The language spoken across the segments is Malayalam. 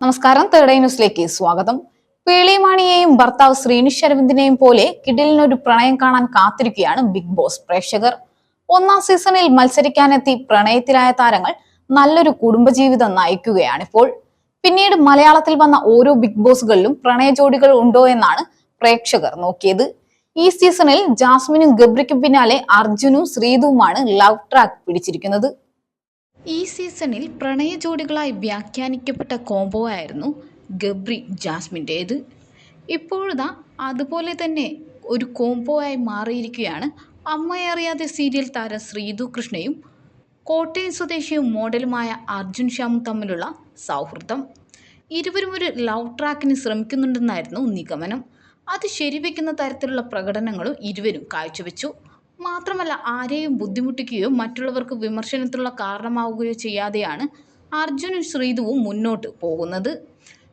നമസ്കാരം. തേർഡ് ന്യൂസിലേക്ക് സ്വാഗതം. പേളിമാണിയെയും ഭർത്താവ് ശ്രീനിഷ് അരവിന്ദിനെയും പോലെ കിഡിലിനൊരു പ്രണയം കാണാൻ കാത്തിരിക്കുകയാണ് ബിഗ് ബോസ് പ്രേക്ഷകർ. ഒന്നാം സീസണിൽ മത്സരിക്കാനെത്തി പ്രണയത്തിലായ താരങ്ങൾ നല്ലൊരു കുടുംബജീവിതം നയിക്കുകയാണിപ്പോൾ പിന്നീട് മലയാളത്തിൽ വന്ന ഓരോ ബിഗ് ബോസുകളിലും പ്രണയ ജോഡികൾ ഉണ്ടോ എന്നാണ് പ്രേക്ഷകർ നോക്കിയത്. ഈ സീസണിൽ ജാസ്മിനും ഗബ്രിക്കും പിന്നാലെ അർജുനും ശ്രീതുവുമാണ് ലവ് ട്രാക്ക് പിടിച്ചിരിക്കുന്നത്. ഈ സീസണിൽ പ്രണയ ജോഡികളായി വ്യാഖ്യാനിക്കപ്പെട്ട കോംബോ ആയിരുന്നു ഗബ്രി ജാസ്മിന്റേത് ഇപ്പോഴിതാ അതുപോലെ തന്നെ ഒരു കോംബോ ആയി മാറിയിരിക്കുകയാണ് അമ്മയറിയാതെ സീരിയൽ താരം ശ്രീതു കൃഷ്ണയും കോട്ടയം സ്വദേശിയും മോഡലുമായ അർജുൻ ശ്യാമും തമ്മിലുള്ള സൗഹൃദം. ഇരുവരും ഒരു ലവ് ട്രാക്കിന് ശ്രമിക്കുന്നുണ്ടെന്നായിരുന്നു നിഗമനം. അത് ശരിവെക്കുന്ന തരത്തിലുള്ള പ്രകടനങ്ങളും ഇരുവരും കാഴ്ചവെച്ചു. മാത്രമല്ല ആരെയും ബുദ്ധിമുട്ടിക്കുകയോ മറ്റുള്ളവർക്ക് വിമർശനത്തിനുള്ള കാരണമാവുകയോ ചെയ്യാതെയാണ് അർജുനും ശ്രീതുവും മുന്നോട്ട് പോകുന്നത്.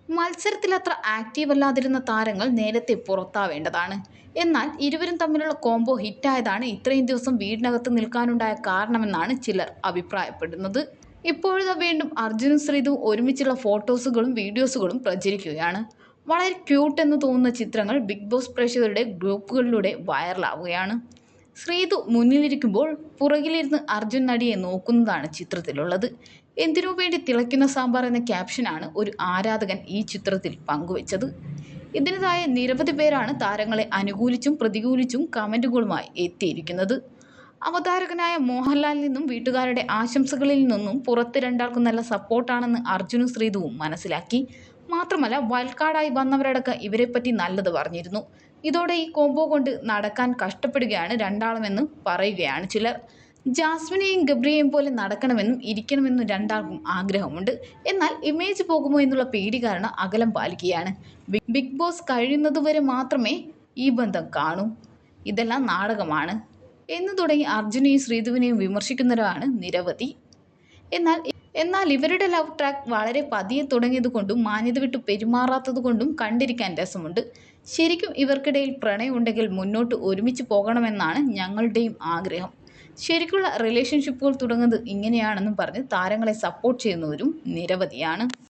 മത്സരത്തിൽ അത്ര ആക്റ്റീവ് അല്ലാതിരുന്ന താരങ്ങൾ നേരത്തെ പുറത്താവേണ്ടതാണ്. എന്നാൽ ഇരുവരും തമ്മിലുള്ള കോംബോ ഹിറ്റായതാണ് ഇത്രയും ദിവസം വീടിനകത്ത് നിൽക്കാനുണ്ടായ കാരണമെന്നാണ് ചിലർ അഭിപ്രായപ്പെടുന്നത്. ഇപ്പോഴത്തെ വീണ്ടും അർജുനും ശ്രീതുവും ഒരുമിച്ചുള്ള ഫോട്ടോസുകളും വീഡിയോസുകളും പ്രചരിക്കുകയാണ്. വളരെ ക്യൂട്ട് എന്ന് തോന്നുന്ന ചിത്രങ്ങൾ ബിഗ് ബോസ് പ്രേക്ഷകരുടെ ഗ്രൂപ്പുകളിലൂടെ വൈറലാവുകയാണ് ശ്രീതു മുന്നിലിരിക്കുമ്പോൾ പുറകിലിരുന്ന് അർജുൻ നടിയെ നോക്കുന്നതാണ് ചിത്രത്തിലുള്ളത്. എന്തിനു വേണ്ടി തിളയ്ക്കുന്ന സാമ്പാർ എന്ന ക്യാപ്ഷനാണ് ഒരു ആരാധകൻ ഈ ചിത്രത്തിൽ പങ്കുവച്ചത്. ഇതിനതായ നിരവധി പേരാണ് താരങ്ങളെ അനുകൂലിച്ചും പ്രതികൂലിച്ചും കമന്റുകളുമായി എത്തിയിരിക്കുന്നത്. അവതാരകനായ മോഹൻലാലിൽ നിന്നും വീട്ടുകാരുടെ ആശംസകളിൽ നിന്നും പുറത്ത് രണ്ടാൾക്കും നല്ല സപ്പോർട്ടാണെന്ന് അർജുനും ശ്രീതുവും മനസ്സിലാക്കി. മാത്രമല്ല വയൽക്കാടായി വന്നവരടക്കം ഇവരെപ്പറ്റി നല്ലത് പറഞ്ഞിരുന്നു. ഇതോടെ ഈ കോംബോ കൊണ്ട് നടക്കാൻ കഷ്ടപ്പെടുകയാണ് രണ്ടാളുമെന്ന് പറയുകയാണ് ചിലർ. ജാസ്മിനെയും ഗബ്രിയെയും പോലെ നടക്കണമെന്നും ഇരിക്കണമെന്നും രണ്ടാൾക്കും ആഗ്രഹമുണ്ട്. എന്നാൽ ഇമേജ് പോകുമോ എന്നുള്ള പേടി കാരണം അകലം പാലിക്കുകയാണ്. ബിഗ് ബോസ് കഴിയുന്നതുവരെ മാത്രമേ ഈ ബന്ധം കാണൂ. ഇതെല്ലാം നാടകമാണ്. എന്ന് തുടങ്ങി അർജുനെയും ശ്രീധുവിനെയും വിമർശിക്കുന്നവരാണ് നിരവധി. എന്നാൽ എന്നാൽ ഇവരുടെ ലവ് ട്രാക്ക് വളരെ പതിയെ തുടങ്ങിയതുകൊണ്ടും മാന്യത വിട്ടു പെരുമാറാത്തതുകൊണ്ടും കണ്ടിരിക്കാൻ രസമുണ്ട്. ശരിക്കും ഇവർക്കിടയിൽ പ്രണയം ഉണ്ടെങ്കിൽ മുന്നോട്ട് ഒരുമിച്ച് പോകണമെന്നാണ് ഞങ്ങളുടെയും ആഗ്രഹം. ശരിക്കുള്ള റിലേഷൻഷിപ്പുകൾ തുടങ്ങുന്നത് ഇങ്ങനെയാണെന്നും പറഞ്ഞ് താരങ്ങളെ സപ്പോർട്ട് ചെയ്യുന്നവരും നിരവധിയാണ്.